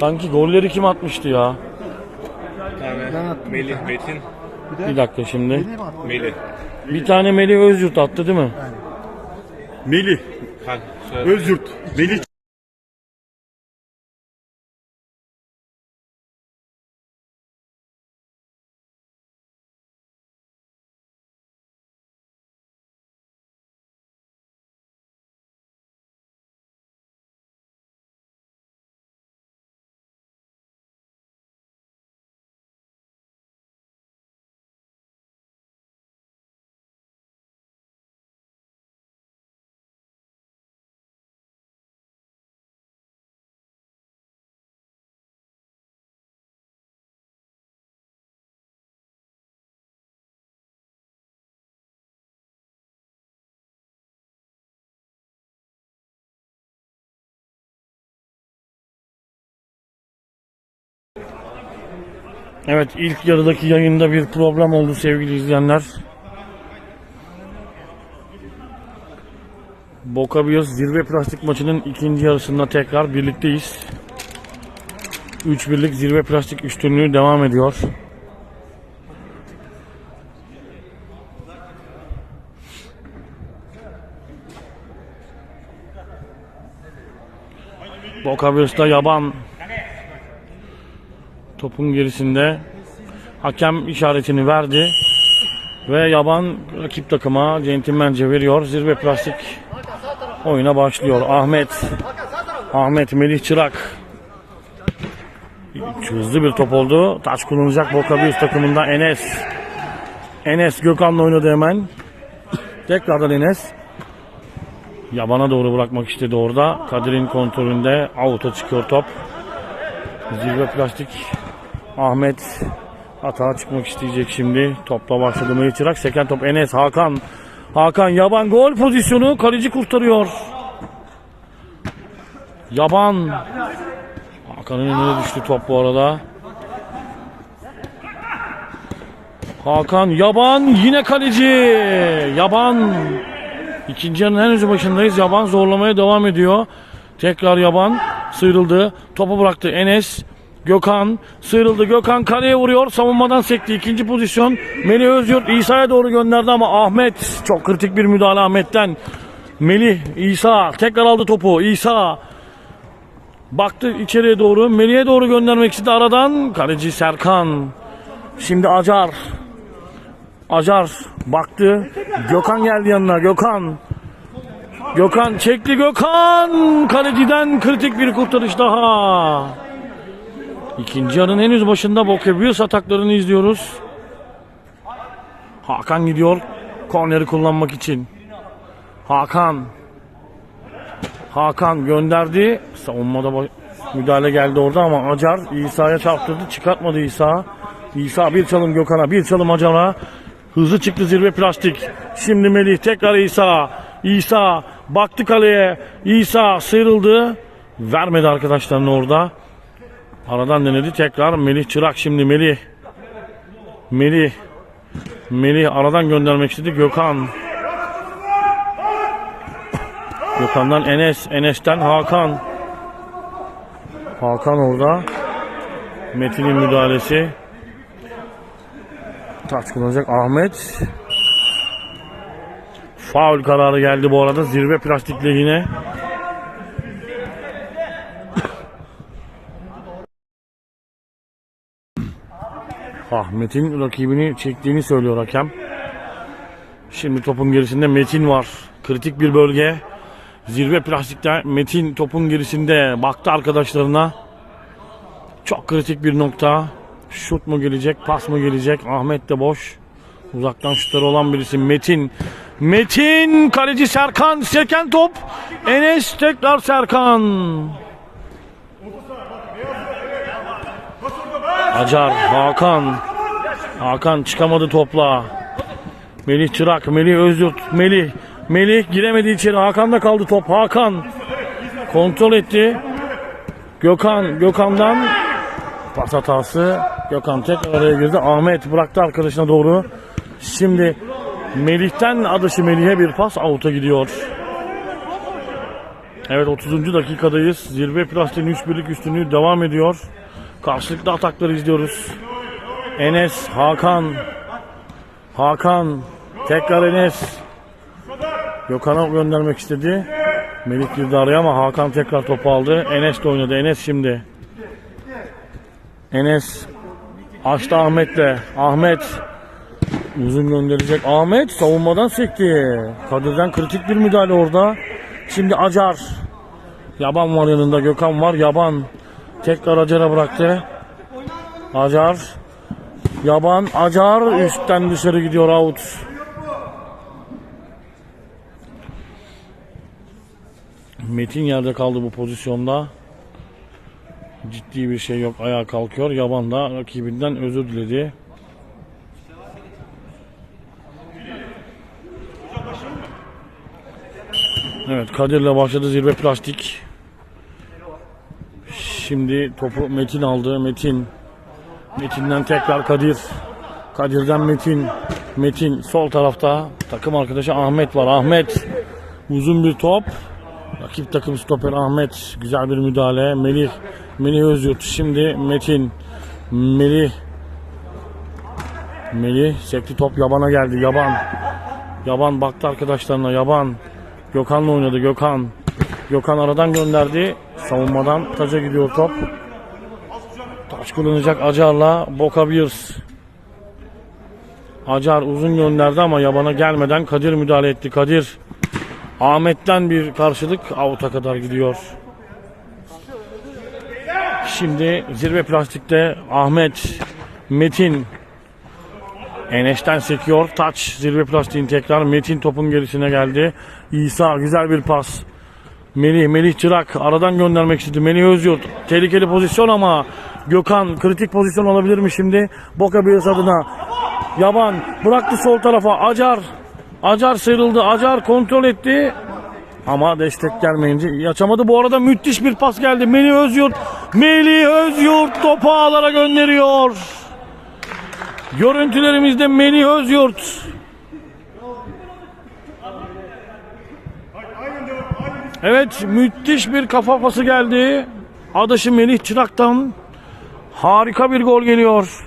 Kanki golleri kim atmıştı ya? Tane Melih, Metin, Bir dakika şimdi. Melih. Bir tane Melih Özyurt attı değil mi? Melih Ha, söyle. Özyurt. Melih Evet ilk yarıdaki yayında bir problem oldu sevgili izleyenler. Boca Bios zirve plastik maçının ikinci yarısında tekrar birlikteyiz. 3 birlik zirve plastik üstünlüğü devam ediyor. Boca Bios'ta yaban Topun gerisinde hakem işaretini verdi ve yaban rakip takıma centilmence veriyor. Zirve plastik oyuna başlıyor. Ahmet Ahmet Melih Çırak hızlı bir top oldu. Taç kullanacak Juniors takımında Enes. Enes Gökhan'la oynadı hemen. Tekrardan Enes. Yabana doğru bırakmak istedi orada. Kadir'in kontrolünde out'a çıkıyor top. Zirve plastik Ahmet hata çıkmak isteyecek şimdi. Topla başladı Melih Çırak. Seken top Enes Hakan. Hakan Yaban gol pozisyonu. Kaleci kurtarıyor. Yaban. Hakan'ın önüne düştü top bu arada. Hakan Yaban yine kaleci. Yaban. İkinci yarının henüz başındayız. Yaban zorlamaya devam ediyor. Tekrar Yaban sıyrıldı. Topu bıraktı Enes. Gökhan sıyrıldı. Gökhan kaleye vuruyor. Savunmadan sekti. İkinci pozisyon. Melih Özyurt İsa'ya doğru gönderdi ama Ahmet çok kritik bir müdahale Ahmet'ten. Melih İsa tekrar aldı topu. İsa baktı içeriye doğru. Melih'e doğru göndermek istedi aradan. Kaleci Serkan. Şimdi Acar. Acar baktı. Gökhan geldi yanına. Gökhan. Gökhan çekti Gökhan. Kaleciden kritik bir kurtarış daha. İkinci yarının henüz başında Bokebius ataklarını izliyoruz. Hakan gidiyor korneri kullanmak için. Hakan. Hakan gönderdi. Savunmada müdahale geldi orada ama Acar İsa'ya çarptırdı. Çıkartmadı İsa. İsa bir çalım Gökhan'a bir çalım Acar'a. Hızlı çıktı zirve plastik. Şimdi Melih tekrar İsa. İsa baktı kaleye. İsa sıyrıldı. Vermedi arkadaşlarını orada. Aradan denedi tekrar Melih Çırak şimdi Melih. Melih. Melih aradan göndermek istedi Gökhan. Gökhan'dan Enes. Enes'ten Hakan. Hakan orada. Metin'in müdahalesi. Taç kullanacak Ahmet. Faul kararı geldi bu arada. Zirve plastik lehine. Ahmet'in rakibini çektiğini söylüyor hakem. Şimdi topun gerisinde Metin var. Kritik bir bölge. Zirve plastikte Metin topun gerisinde baktı arkadaşlarına. Çok kritik bir nokta. Şut mu gelecek, pas mı gelecek? Ahmet de boş. Uzaktan şutları olan birisi Metin. Metin kaleci Serkan seken top. Enes tekrar Serkan. Acar, Hakan. Hakan çıkamadı topla. Melih Çırak, Melih Özyurt, Melih. Melih giremedi içeri. Hakan'da kaldı top. Hakan kontrol etti. Gökhan, Gökhan'dan pas hatası. Gökhan tekrar araya girdi. Ahmet bıraktı arkadaşına doğru. Şimdi Melih'ten adışı Melih'e bir pas out'a gidiyor. Evet 30. dakikadayız. Zirve plastiğin 3 birlik üstünlüğü devam ediyor. Karşılıklı atakları izliyoruz. Enes, Hakan. Hakan. Tekrar Enes. Gökhan'a göndermek istedi. Melik girdi araya ama Hakan tekrar topu aldı. Enes de oynadı. Enes şimdi. Enes açtı Ahmet'le. Ahmet uzun gönderecek. Ahmet savunmadan sekti. Kadir'den kritik bir müdahale orada. Şimdi Acar. Yaban var yanında. Gökhan var. Yaban. Tekrar Acar'a bıraktı. Acar. Yaban. Acar. Üstten dışarı gidiyor out. Metin yerde kaldı bu pozisyonda. Ciddi bir şey yok. Ayağa kalkıyor. Yaban da rakibinden özür diledi. Evet Kadir'le başladı zirve plastik. Şimdi topu Metin aldı. Metin. Metin'den tekrar Kadir. Kadir'den Metin. Metin sol tarafta takım arkadaşı Ahmet var. Ahmet uzun bir top. Rakip takım stoper Ahmet. Güzel bir müdahale. Melih. Melih Özyurt. Şimdi Metin. Melih. Melih. Sekti top yabana geldi. Yaban. Yaban baktı arkadaşlarına. Yaban. Gökhan'la oynadı. Gökhan. Gökhan aradan gönderdi. Savunmadan taca gidiyor top. Taç kullanacak Acar'la Boka Beers. Acar uzun gönderdi ama yabana gelmeden Kadir müdahale etti. Kadir Ahmet'ten bir karşılık avuta kadar gidiyor. Şimdi zirve plastikte Ahmet, Metin, Enes'ten sekiyor. Taç zirve plastiğin tekrar Metin topun gerisine geldi. İsa güzel bir pas. Melih, Melih Çırak aradan göndermek istedi. Melih Özyurt tehlikeli pozisyon ama Gökhan kritik pozisyon alabilir mi şimdi? Boka Bears adına. Yaban bıraktı sol tarafa. Acar. Acar sıyrıldı. Acar kontrol etti. Ama destek gelmeyince açamadı. Bu arada müthiş bir pas geldi. Melih Özyurt. Melih Özyurt topu ağlara gönderiyor. Görüntülerimizde Melih Özyurt. Evet müthiş bir kafa pası geldi. Adaşı Melih Çırak'tan harika bir gol geliyor.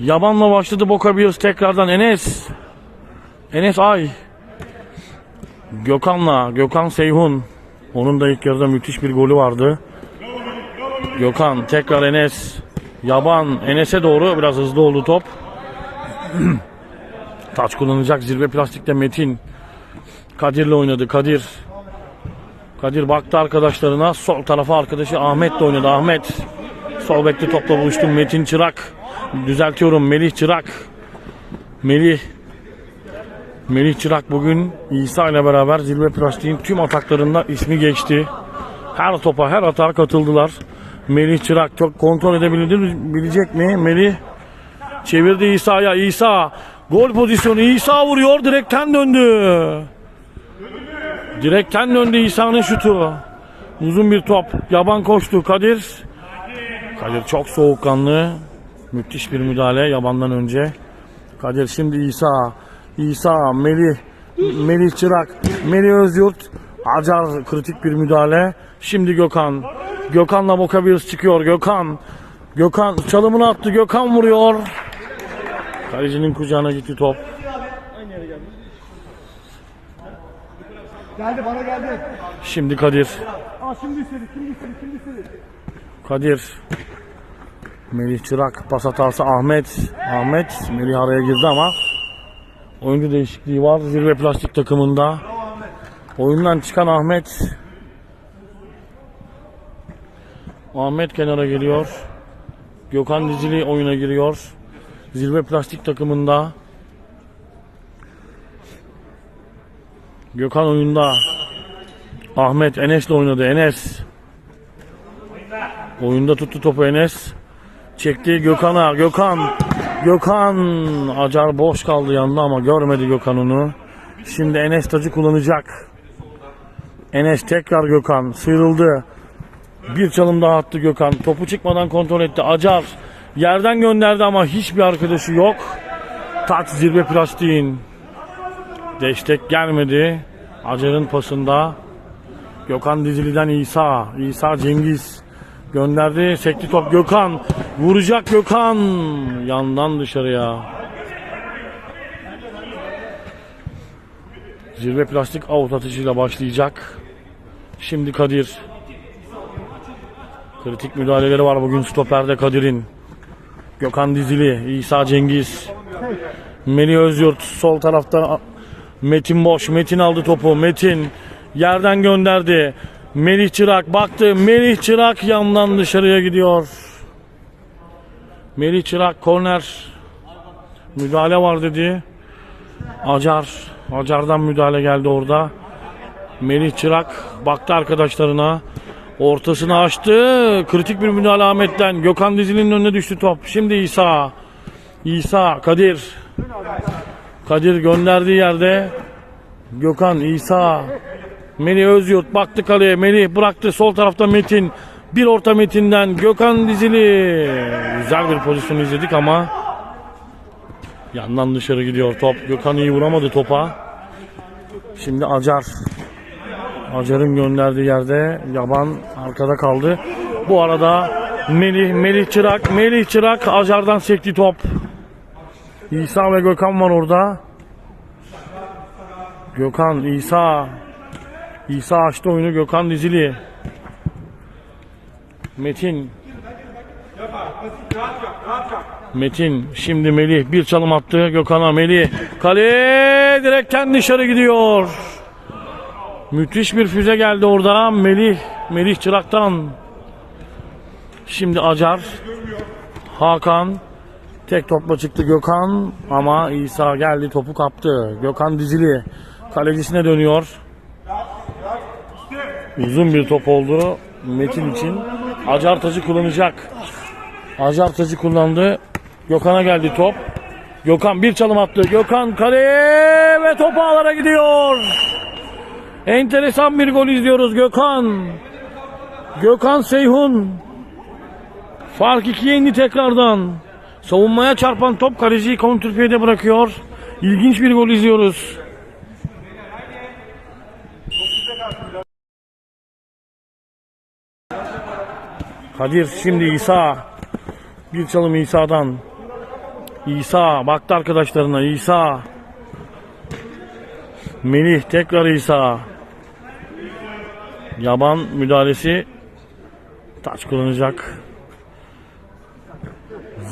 Yaban'la başladı Boka Bears tekrardan Enes. Enes Ay. Gökhan'la Gökhan Seyhun. Onun da ilk yarıda müthiş bir golü vardı. Gökhan tekrar Enes. Yaban Enes'e doğru biraz hızlı oldu top. Taç kullanacak zirve plastikte Metin. Kadir'le oynadı Kadir. Kadir baktı arkadaşlarına. Sol tarafa arkadaşı Ahmet'le oynadı. Ahmet. Sol bekte topla buluştu. Metin Çırak. Düzeltiyorum Melih Çırak. Melih. Melih Çırak bugün İsa ile beraber zirve plastiğin tüm ataklarında ismi geçti. Her topa her atağa katıldılar. Melih Çırak çok kontrol edebilir bilecek mi? Melih çevirdi İsa'ya. İsa gol pozisyonu. İsa vuruyor. Direkten döndü. Direkten döndü İsa'nın şutu. Uzun bir top. Yaban koştu. Kadir. Kadir çok soğukkanlı. Müthiş bir müdahale yabandan önce. Kadir şimdi İsa. İsa, Melih, Melih Çırak, Melih Özyurt. Acar kritik bir müdahale. Şimdi Gökhan. Gökhan'la Boka Bears çıkıyor. Gökhan. Gökhan çalımını attı. Gökhan vuruyor. Kalecinin kucağına gitti top. Geldi bana geldi. Şimdi Kadir. Aa şimdi istedi, şimdi istedi, şimdi istedi. Kadir. Melih Çırak pas hatası Ahmet. Ahmet Melih araya girdi ama oyuncu değişikliği var zirve plastik takımında. Oyundan çıkan Ahmet. Ahmet kenara geliyor. Gökhan Dizili oyuna giriyor. Zirve plastik takımında. Gökhan oyunda. Ahmet Enes'le oynadı. Enes. Oyunda tuttu topu Enes. Çekti Gökhan'a. Gökhan. Gökhan. Acar boş kaldı yanında ama görmedi Gökhan onu. Şimdi Enes tacı kullanacak. Enes tekrar Gökhan. Sıyrıldı. Bir çalım daha attı Gökhan. Topu çıkmadan kontrol etti. Acar yerden gönderdi ama hiçbir arkadaşı yok. Taç zirve plastiğin. Destek gelmedi. Acar'ın pasında Gökhan Dizili'den İsa. İsa Cengiz gönderdi. Sekti top Gökhan. Vuracak Gökhan. Yandan dışarıya. Zirve plastik out atışıyla başlayacak. Şimdi Kadir. Kritik müdahaleleri var bugün stoperde Kadir'in. Gökhan Dizili, İsa Cengiz. Melih Özyurt sol tarafta Metin boş. Metin aldı topu. Metin yerden gönderdi. Melih Çırak baktı. Melih Çırak yandan dışarıya gidiyor. Melih Çırak korner. Müdahale var dedi. Acar. Acar'dan müdahale geldi orada. Melih Çırak baktı arkadaşlarına. Ortasını açtı. Kritik bir müdahale Ahmet'ten. Gökhan Dizili'nin önüne düştü top. Şimdi İsa. İsa, Kadir. Kadir gönderdiği yerde Gökhan, İsa, Melih Özyurt baktı kaleye. Melih bıraktı sol tarafta Metin. Bir orta Metin'den Gökhan Dizili. Güzel bir pozisyon izledik ama yandan dışarı gidiyor top. Gökhan iyi vuramadı topa. Şimdi Acar. Acar'ın gönderdiği yerde Yaban arkada kaldı. Bu arada Melih, Melih Çırak, Melih Çırak Acar'dan sekti top. İsa ve Gökhan var orada. Gökhan, İsa. İsa açtı oyunu Gökhan Dizili. Metin. Metin şimdi Melih bir çalım attı Gökhan'a Melih. Kale direkten dışarı gidiyor. Müthiş bir füze geldi orada Melih. Melih Çırak'tan. Şimdi Acar. Hakan. Tek topla çıktı Gökhan ama İsa geldi topu kaptı. Gökhan dizili kalecisine dönüyor. Uzun bir top oldu Metin için. Acar tacı kullanacak. Acar tacı kullandı. Gökhan'a geldi top. Gökhan bir çalım attı. Gökhan kaleye ve top ağlara gidiyor. Enteresan bir gol izliyoruz Gökhan. Gökhan Seyhun. Fark ikiye indi tekrardan. Savunmaya çarpan top kaleciyi kontrpiyede bırakıyor. İlginç bir gol izliyoruz. Kadir şimdi İsa. Bir çalım İsa'dan. İsa baktı arkadaşlarına İsa. Melih tekrar İsa. Yaban müdahalesi taç kullanacak.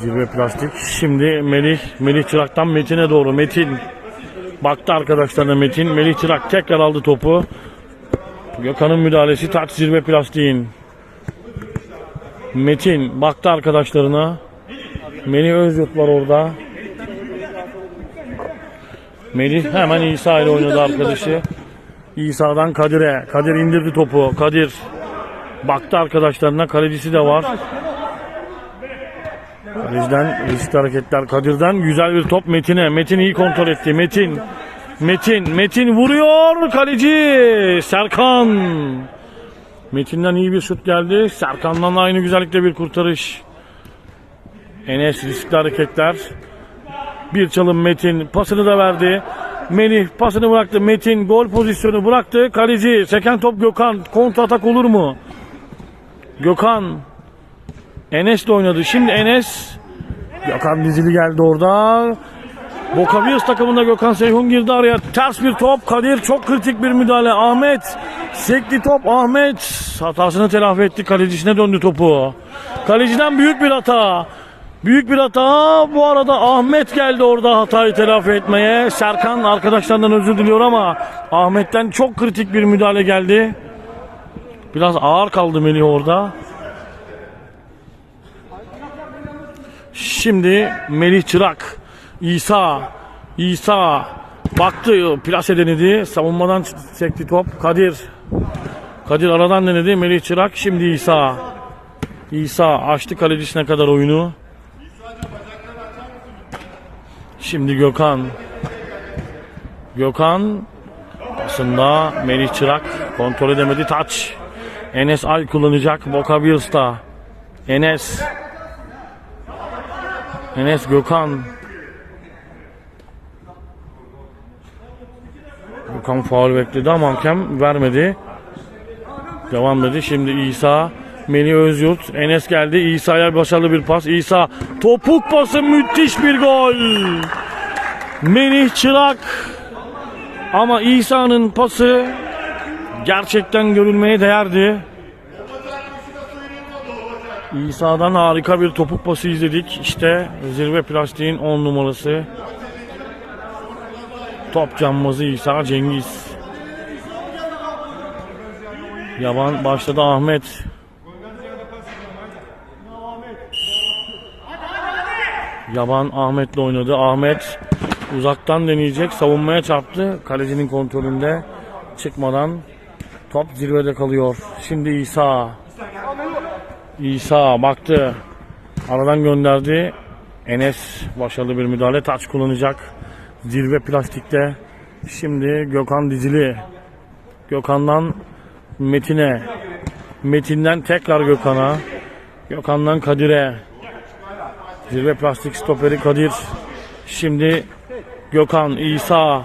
Zirve plastik. Şimdi Melih, Melih Çırak'tan Metin'e doğru. Metin baktı arkadaşlarına Metin. Melih Çırak tekrar aldı topu. Gökhan'ın müdahalesi taç zirve plastiğin. Metin baktı arkadaşlarına. Melih Özyurt var orada. Melih hemen İsa ile oynadı arkadaşı. İsa'dan Kadir'e. Kadir indirdi topu. Kadir baktı arkadaşlarına. Kalecisi de var. Kaleciden riskli hareketler Kadir'den. Güzel bir top Metin'e. Metin iyi kontrol etti. Metin. Metin. Metin vuruyor. Kaleci Serkan. Metin'den iyi bir şut geldi. Serkan'dan da aynı güzellikte bir kurtarış. Enes riskli hareketler. Bir çalım Metin pasını da verdi. Melih pasını bıraktı. Metin gol pozisyonu bıraktı. Kaleci seken top Gökhan. Kontra atak olur mu? Gökhan. Enes de oynadı. Şimdi Enes. Gökhan dizili geldi orada. Juniors takımında Gökhan Seyhun girdi araya. Ters bir top. Kadir çok kritik bir müdahale. Ahmet. Sekli top. Ahmet. Hatasını telafi etti. Kalecisine döndü topu. Kaleciden büyük bir hata. Büyük bir hata. Bu arada Ahmet geldi orada hatayı telafi etmeye. Serkan arkadaşlarından özür diliyor ama Ahmet'ten çok kritik bir müdahale geldi. Biraz ağır kaldı Melih orada. Şimdi Melih Çırak, İsa, İsa baktı plase denedi. Savunmadan sekti top. Kadir. Kadir aradan denedi. Melih Çırak şimdi İsa. İsa açtı kalecisine kadar oyunu. Şimdi Gökhan. Gökhan aslında Melih Çırak kontrol edemedi. Taç. Enes Al kullanacak. Juniors Enes. Enes Gökhan. Hakan faul bekledi ama hakem vermedi. Devam dedi. Şimdi İsa, Melih Özyurt, Enes geldi. İsa'ya başarılı bir pas. İsa topuk pası müthiş bir gol. Melih Çırak. Ama İsa'nın pası gerçekten görülmeye değerdi. İsa'dan harika bir topuk pası izledik. İşte zirve plastiğin 10 numarası. Top cambazı İsa Cengiz. Yaban başladı Ahmet. Yaban Ahmet'le oynadı. Ahmet uzaktan deneyecek. Savunmaya çarptı. Kalecinin kontrolünde çıkmadan top zirvede kalıyor. Şimdi İsa. İsa baktı. Aradan gönderdi. Enes başarılı bir müdahale. Taç kullanacak. Zirve plastikte. Şimdi Gökhan dizili. Gökhan'dan Metin'e. Metin'den tekrar Gökhan'a. Gökhan'dan Kadir'e. Zirve plastik stoperi Kadir. Şimdi Gökhan, İsa.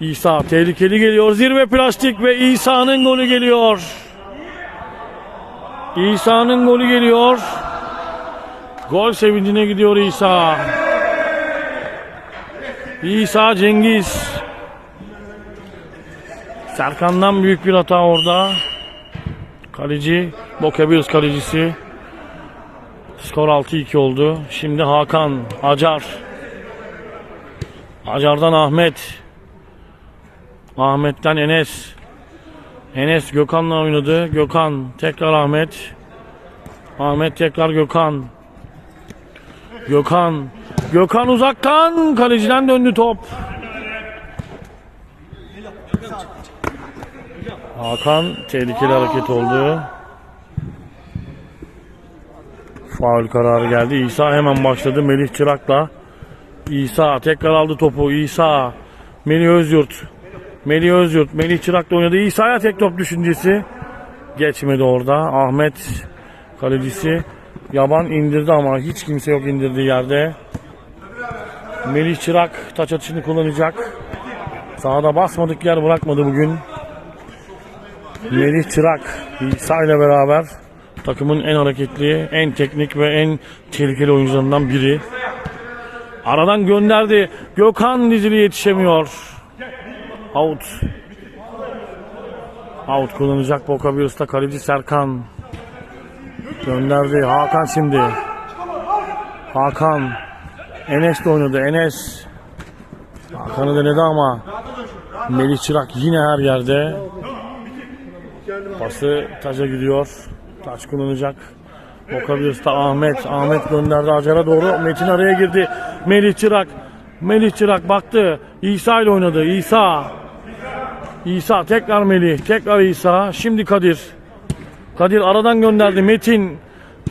İsa tehlikeli geliyor. Zirve plastik ve İsa'nın golü geliyor. İsa'nın golü geliyor. Gol sevincine gidiyor İsa. İsa Cengiz. Serkan'dan büyük bir hata orada. Kaleci Bokebirs kalecisi. Skor 6-2 oldu. Şimdi Hakan, Acar. Acar'dan Ahmet. Ahmet'ten Enes. Enes Gökhan'la oynadı. Gökhan tekrar Ahmet. Ahmet tekrar Gökhan. Gökhan. Gökhan uzaktan kaleciden döndü top. Hakan tehlikeli hareket oldu. Faul kararı geldi. İsa hemen başladı Melih Çırak'la. İsa tekrar aldı topu. İsa. Melih Özyurt. Melih Özyurt. Melih Çırak'la oynadı. İsa'ya tek top düşüncesi. Geçmedi orada. Ahmet kalecisi. Yaban indirdi ama hiç kimse yok indirdiği yerde. Melih Çırak taç atışını kullanacak. Sahada basmadık yer bırakmadı bugün. Melih Çırak İsa ile beraber takımın en hareketli, en teknik ve en tehlikeli oyuncularından biri. Aradan gönderdi. Gökhan dizili yetişemiyor. Out. Out kullanacak Boka Bios'ta kaleci Serkan. Gönderdi. Hakan şimdi. Hakan. Enes de oynadı. Enes. Hakan'ı denedi ama Melih Çırak yine her yerde. Pası taca gidiyor. Taç kullanacak. Boka Ahmet. Ahmet gönderdi Acar'a doğru. Metin araya girdi. Melih Çırak. Melih Çırak baktı. İsa ile oynadı. İsa. İsa tekrar Melih. Tekrar İsa. Şimdi Kadir. Kadir aradan gönderdi. Metin.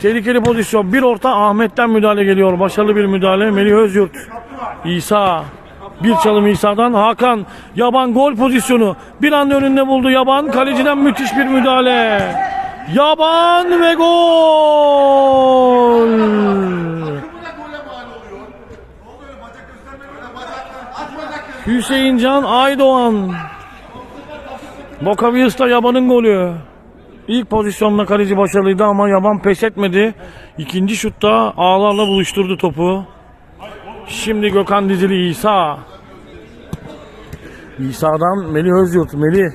Tehlikeli pozisyon. Bir orta Ahmet'ten müdahale geliyor. Başarılı bir müdahale. Melih Özyurt. İsa. Bir çalım İsa'dan. Hakan. Yaban gol pozisyonu. Bir anda önünde buldu Yaban. Kaleciden müthiş bir müdahale. Yaban ve gol. Hüseyin Can Aydoğan. Boka Vius'ta Yaban'ın golü. İlk pozisyonda kaleci başarılıydı ama Yaban pes etmedi. İkinci şutta ağlarla buluşturdu topu. Şimdi Gökhan Dizili İsa. İsa'dan Melih Özyurt. Melih.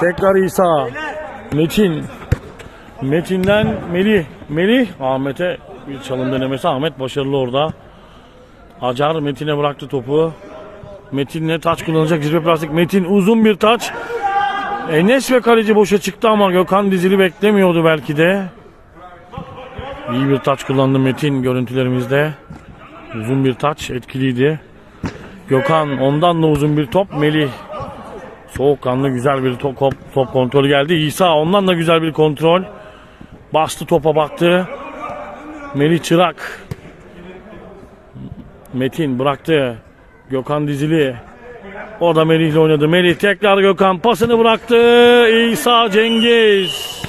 Tekrar İsa. Metin. Metin'den Melih. Melih. Ahmet'e bir çalım denemesi. Ahmet başarılı orada. Acar Metin'e bıraktı topu. Metin'le taç kullanacak zirve plastik. Metin uzun bir taç. Enes ve kaleci boşa çıktı ama Gökhan dizili beklemiyordu belki de. İyi bir taç kullandı Metin görüntülerimizde. Uzun bir taç etkiliydi. Gökhan ondan da uzun bir top. Melih soğukkanlı güzel bir top, top, top kontrolü geldi. İsa ondan da güzel bir kontrol. Bastı topa baktı. Melih Çırak. Metin bıraktı. Gökhan dizili. O da Melih'le oynadı. Melih tekrar Gökhan pasını bıraktı. İsa Cengiz.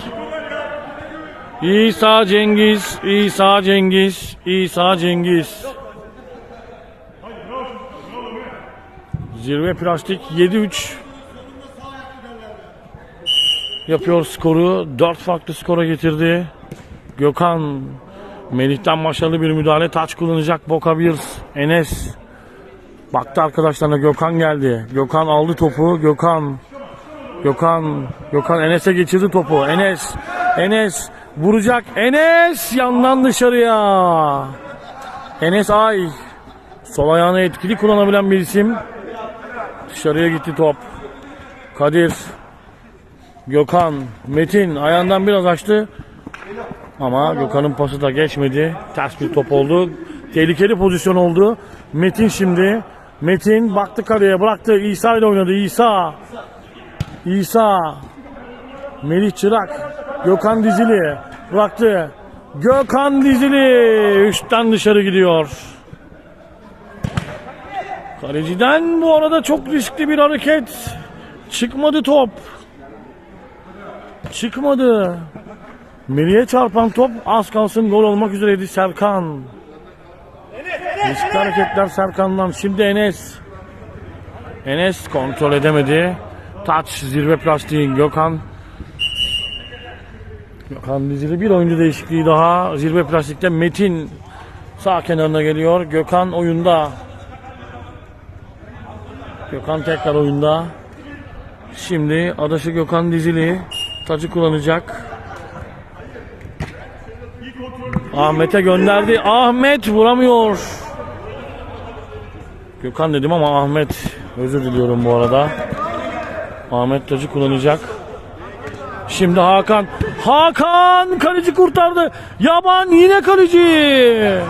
İsa Cengiz. İsa Cengiz. İsa Cengiz. Zirve plastik 7-3 yapıyor skoru. 4 farklı skora getirdi. Gökhan Melih'ten başarılı bir müdahale. Taç kullanacak Boka. Enes baktı arkadaşlarına Gökhan geldi. Gökhan aldı topu. Gökhan Gökhan Gökhan Enes'e geçirdi topu. Enes Enes vuracak. Enes yandan dışarıya. Enes Ay sol ayağını etkili kullanabilen bir isim. Dışarıya gitti top. Kadir Gökhan Metin ayağından biraz açtı. Ama Gökhan'ın pası da geçmedi. Ters bir top oldu. Tehlikeli pozisyon oldu. Metin şimdi. Metin baktı kaleye bıraktı. İsa ile oynadı. İsa. İsa. Melih Çırak. Gökhan Dizili. Bıraktı. Gökhan Dizili. Üstten dışarı gidiyor. Kaleciden bu arada çok riskli bir hareket. Çıkmadı top. Çıkmadı. Melih'e çarpan top az kalsın gol olmak üzereydi Serkan. Riskli hareketler Serkan'dan. Şimdi Enes. Enes kontrol edemedi. Taç zirve plastiğin Gökhan. Gökhan dizili bir oyuncu değişikliği daha. Zirve plastikte Metin sağ kenarına geliyor. Gökhan oyunda. Gökhan tekrar oyunda. Şimdi adaşı Gökhan dizili. Tacı kullanacak. Ahmet'e gönderdi. Ahmet vuramıyor. Gökhan dedim ama Ahmet. Özür diliyorum bu arada. Ahmet tacı kullanacak. Şimdi Hakan. Hakan kaleci kurtardı. Yaban yine kaleci.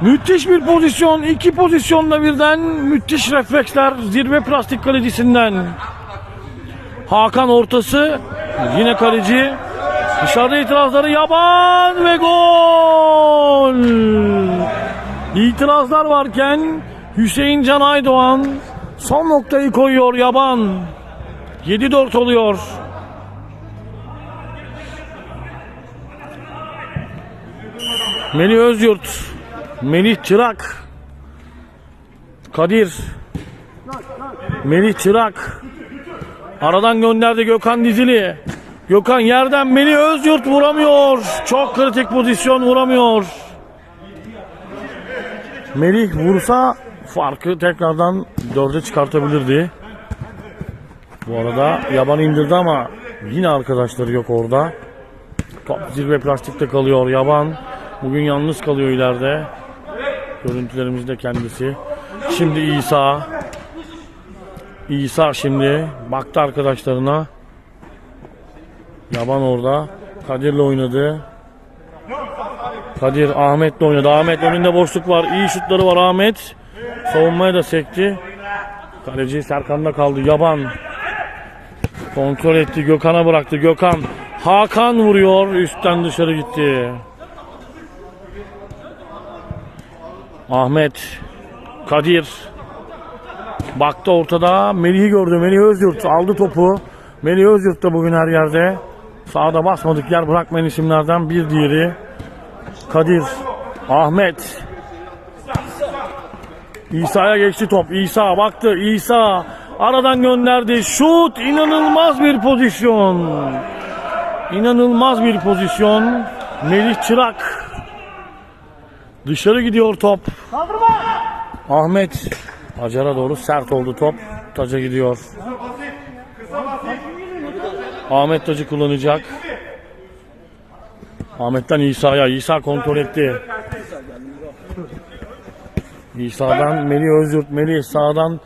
Müthiş bir pozisyon. iki pozisyonla birden müthiş refleksler zirve plastik kalecisinden. Hakan ortası. Yine kaleci. Dışarıda itirazları yaban ve gol. İtirazlar varken Hüseyin Can Aydoğan son noktayı koyuyor yaban. 7-4 oluyor. Melih Özyurt, Melih Çırak, Kadir, Melih Çırak, aradan gönderdi Gökhan Dizili. Gökhan yerden Melih Özyurt vuramıyor. Çok kritik pozisyon vuramıyor. Melih vursa farkı tekrardan dörde çıkartabilirdi. Bu arada yaban indirdi ama yine arkadaşları yok orada. Top zirve plastikte kalıyor yaban. Bugün yalnız kalıyor ileride. Görüntülerimizde kendisi. Şimdi İsa. İsa şimdi baktı arkadaşlarına. Yaban orada. Kadir'le oynadı. Kadir Ahmet'le oynadı. Ahmet önünde boşluk var. İyi şutları var Ahmet. Savunmaya da sekti. Kaleci Serkan'da kaldı. Yaban kontrol etti. Gökhan'a bıraktı. Gökhan Hakan vuruyor. Üstten dışarı gitti. Ahmet Kadir baktı ortada. Melih'i gördü. Melih Özyurt aldı topu. Melih Özyurt da bugün her yerde. Sağda basmadık yer bırakmayan isimlerden bir diğeri. Kadir, Ahmet. İsa'ya geçti top. İsa baktı. İsa aradan gönderdi. Şut inanılmaz bir pozisyon. İnanılmaz bir pozisyon. Melih Çırak. Dışarı gidiyor top. Ahmet Acar'a doğru sert oldu top. Taca gidiyor. Ahmet tacı kullanacak. Ahmet'ten İsa'ya. İsa kontrol etti. İsa'dan Melih Özyurt. Melih sağdan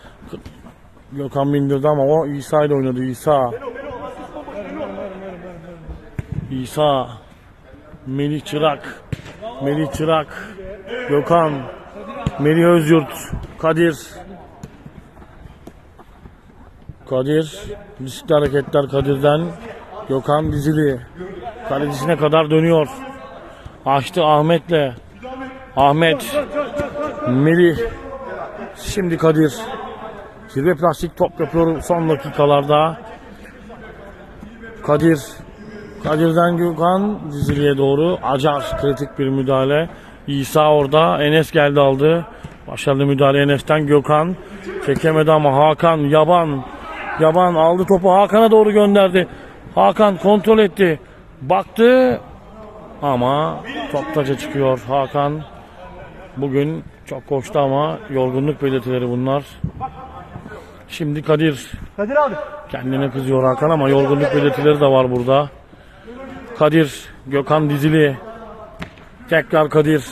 Gökhan bindirdi ama o İsa ile oynadı. İsa. İsa. Melih Çırak. Melih Çırak. Gökhan. Melih Özyurt. Kadir. Kadir. Riskli hareketler Kadir'den. Gökhan Dizili. Kalecisine kadar dönüyor. Açtı Ahmet'le. Ahmet. Melih. Şimdi Kadir. Zirve plastik top yapıyor son dakikalarda. Kadir. Kadir'den Gökhan Dizili'ye doğru. Acar kritik bir müdahale. İsa orada. Enes geldi aldı. Başarılı müdahale Enes'ten Gökhan. Çekemedi ama Hakan Yaban. Yaban aldı topu Hakan'a doğru gönderdi. Hakan kontrol etti. Baktı ama top taça çıkıyor. Hakan bugün çok koştu ama yorgunluk belirtileri bunlar. Şimdi Kadir Kadir abi. kendine kızıyor Hakan ama yorgunluk belirtileri de var burada. Kadir, Gökhan Dizili. Tekrar Kadir.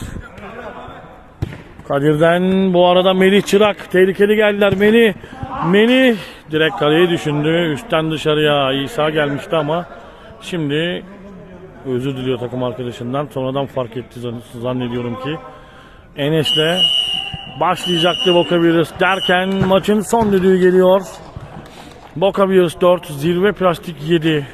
Kadir'den bu arada Melih Çırak. Tehlikeli geldiler Melih. Melih direkt kaleye düşündü. Üstten dışarıya İsa gelmişti ama şimdi özür diliyor takım arkadaşından. Sonradan fark etti zan- zannediyorum ki. Enes'le başlayacaktı Boca Juniors derken maçın son düdüğü geliyor. Boca Juniors 4, Zirve Plastik 7.